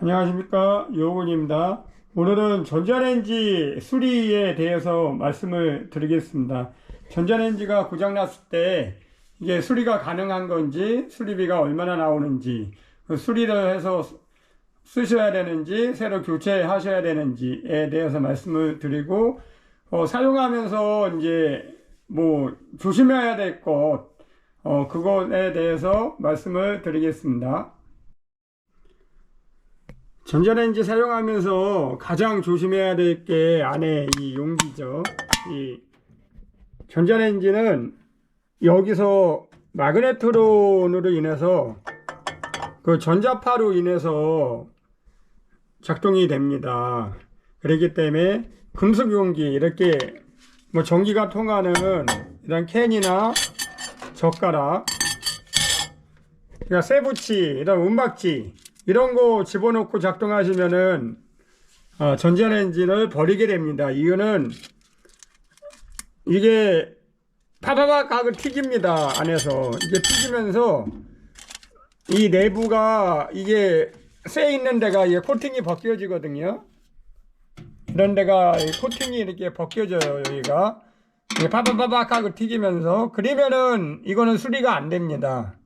안녕하십니까 요원입니다. 오늘은 전자레인지 수리에 대해서 말씀을 드리겠습니다. 전자레인지가 고장났을 때 이게 수리가 가능한 건지 수리비가 얼마나 나오는지 그 수리를 해서 쓰셔야 되는지 새로 교체하셔야 되는지에 대해서 말씀을 드리고 어, 사용하면서 이제 뭐 조심해야 될 것, 어, 그것에 대해서 말씀을 드리겠습니다. 전자레인지 사용하면서 가장 조심해야 될 게 안에 이 용기죠. 이 전자레인지는 여기서 마그네트론으로 인해서 그 전자파로 인해서 작동이 됩니다. 그렇기 때문에 금속 용기 이렇게 뭐 전기가 통하는 이런 캔이나 젓가락 그러니까 세부치 이런 은박지 이런 거 집어넣고 작동하시면은 어, 전자레인지를 버리게 됩니다. 이거는 이게 파바박 하고 튀깁니다. 안에서 이게 튀기면서 이 내부가 이게 쇠 있는 데가 이게 코팅이 벗겨지거든요. 이런 데가 이 코팅이 이렇게 벗겨져요. 여기가 이게 파바바박 하고 튀기면서 그러면은 이거는 수리가 안 됩니다.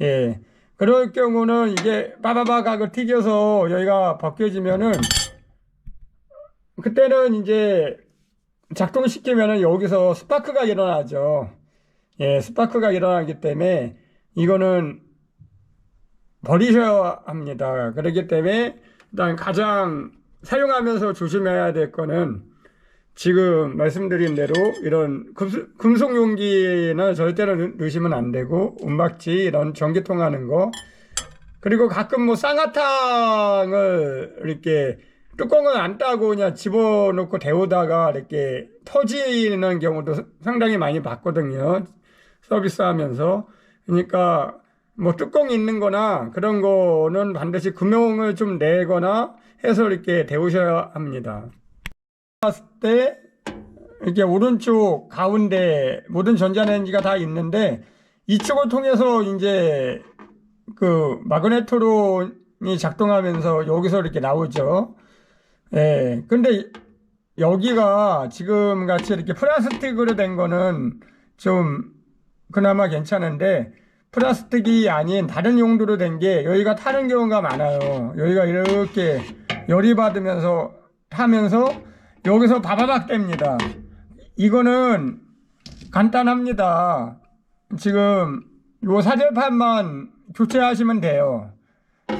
예. 그럴 경우는 이게 빠바박 하고 튀겨서 여기가 벗겨지면은 그때는 이제 작동시키면은 여기서 스파크가 일어나죠. 예, 스파크가 일어나기 때문에 이거는 버리셔야 합니다. 그렇기 때문에 일단 가장 사용하면서 조심해야 될 거는 지금 말씀드린 대로 이런 금속, 용기는 절대로 넣- 넣으시면 안 되고 은박지 이런 전기 통 하는 거. 그리고 가끔 뭐 쌍화탕을 이렇게 뚜껑을 안 따고 그냥 집어넣고 데우다가 이렇게 터지는 경우도 상당히 많이 봤거든요. 서비스 하면서. 그러니까 뭐 뚜껑 있는 거나 그런 거는 반드시 금형을 좀 내거나 해서 이렇게 데우셔야 합니다. 봤을 때 이렇게 오른쪽 가운데 모든 전자레인지가 다 있는데 이쪽을 통해서 이제 그 마그네트론이 작동하면서 여기서 이렇게 나오죠. 예. 근데 여기가 지금 같이 이렇게 플라스틱으로 된 거는 좀 그나마 괜찮은데 플라스틱이 아닌 다른 용도로 된 게 여기가 타는 경우가 많아요. 여기가 이렇게 열이 받으면서 타면서 여기서 바바박 됩니다. 이거는 간단합니다. 지금 요 사절판만 교체하시면 돼요.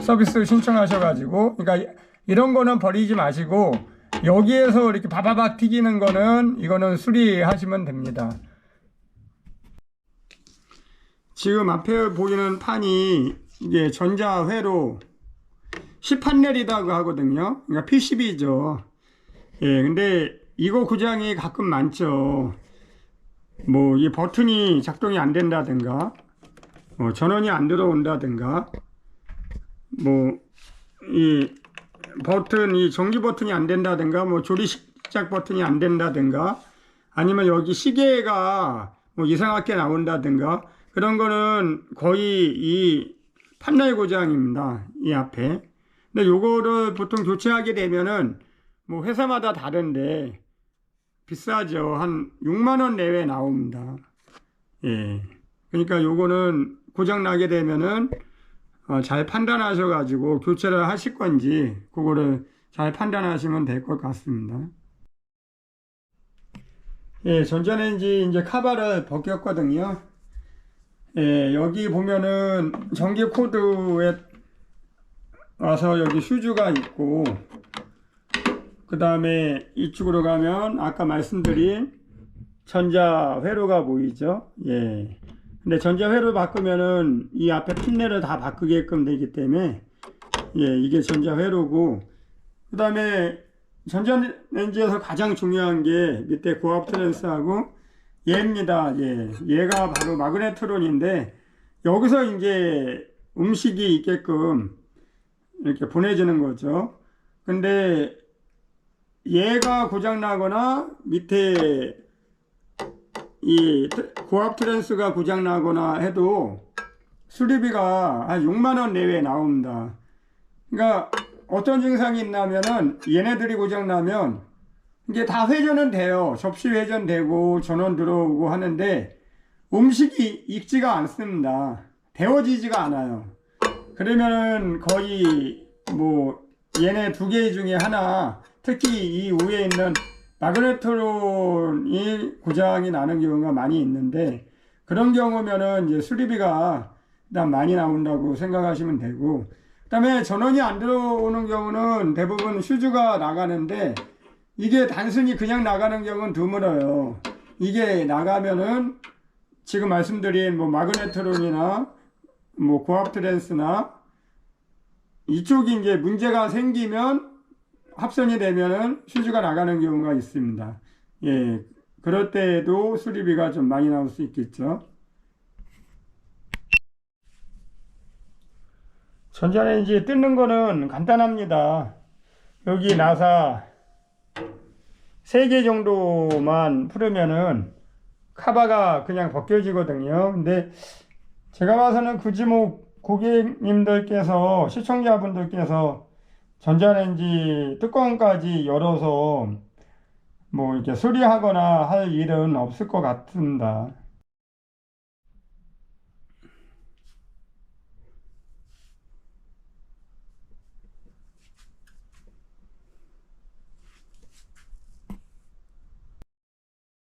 서비스 신청하셔가지고. 그러니까 이런 거는 버리지 마시고 여기에서 이렇게 바바박 튀기는 거는 이거는 수리하시면 됩니다. 지금 앞에 보이는 판이 이게 전자회로 10판넬이라고 하거든요. 그러니까 PCB죠. 예, 근데 이거 고장이 가끔 많죠. 뭐, 이 버튼이 작동이 안 된다든가, 뭐, 전원이 안 들어온다든가, 뭐, 이 버튼, 이 전기 버튼이 안 된다든가, 뭐, 조리 시작 버튼이 안 된다든가, 아니면 여기 시계가 뭐 이상하게 나온다든가, 그런 거는 거의 이 판넬 고장입니다. 이 앞에. 근데 요거를 보통 교체하게 되면은 뭐 회사마다 다른데 비싸죠. 한 6만 원 내외 나옵니다. 예. 그러니까 요거는 고장 나게 되면은 어, 잘 판단하셔 가지고 교체를 하실 건지 그거를 잘 판단하시면 될 것 같습니다. 예, 전자레인지 이제 카바를 벗겼거든요. 예, 여기 보면은 전기 코드에 와서 여기 휴즈가 있고 그 다음에 이쪽으로 가면 아까 말씀드린 전자 회로가 보이죠? 예. 근데 전자 회로 바꾸면은 이 앞에 핀넬을 다 바꾸게끔 되기 때문에 예, 이게 전자 회로고 그 다음에 전자레인지에서 가장 중요한 게 밑에 고압 트랜스하고 얘입니다. 예. 얘가 바로 마그네트론인데 여기서 이제 음식이 있게끔 이렇게 보내지는 거죠. 근데 얘가 고장 나거나 밑에 이 트- 고압 트랜스가 고장 나거나 해도 수리비가 한 6만 원 내외 나옵니다. 그러니까 어떤 증상이 있냐면은 얘네들이 고장 나면 이게 다 회전은 돼요. 접시 회전되고 전원 들어오고 하는데 음식이 익지가 않습니다. 데워지지가 않아요. 그러면은 거의 뭐 얘네 두 개 중에 하나 특히 이 위에 있는 마그네트론이 고장이 나는 경우가 많이 있는데 그런 경우면은 이제 수리비가 일단 많이 나온다고 생각하시면 되고 그다음에 전원이 안 들어오는 경우는 대부분 슈즈가 나가는데 이게 단순히 그냥 나가는 경우는 드물어요. 이게 나가면은 지금 말씀드린 뭐 마그네트론이나 뭐 고압 트랜스나 이쪽이 이제 문제가 생기면 합선이 되면은 슈즈가 나가는 경우가 있습니다. 예. 그럴 때에도 수리비가 좀 많이 나올 수 있겠죠. 전자레인지 뜯는 거는 간단합니다. 여기 나사 3개 정도만 풀으면은 카바가 그냥 벗겨지거든요. 근데 제가 봐서는 굳이 뭐 고객님들께서 시청자분들께서 전자레인지 뚜껑까지 열어서 뭐 이렇게 수리하거나 할 일은 없을 것 같습니다.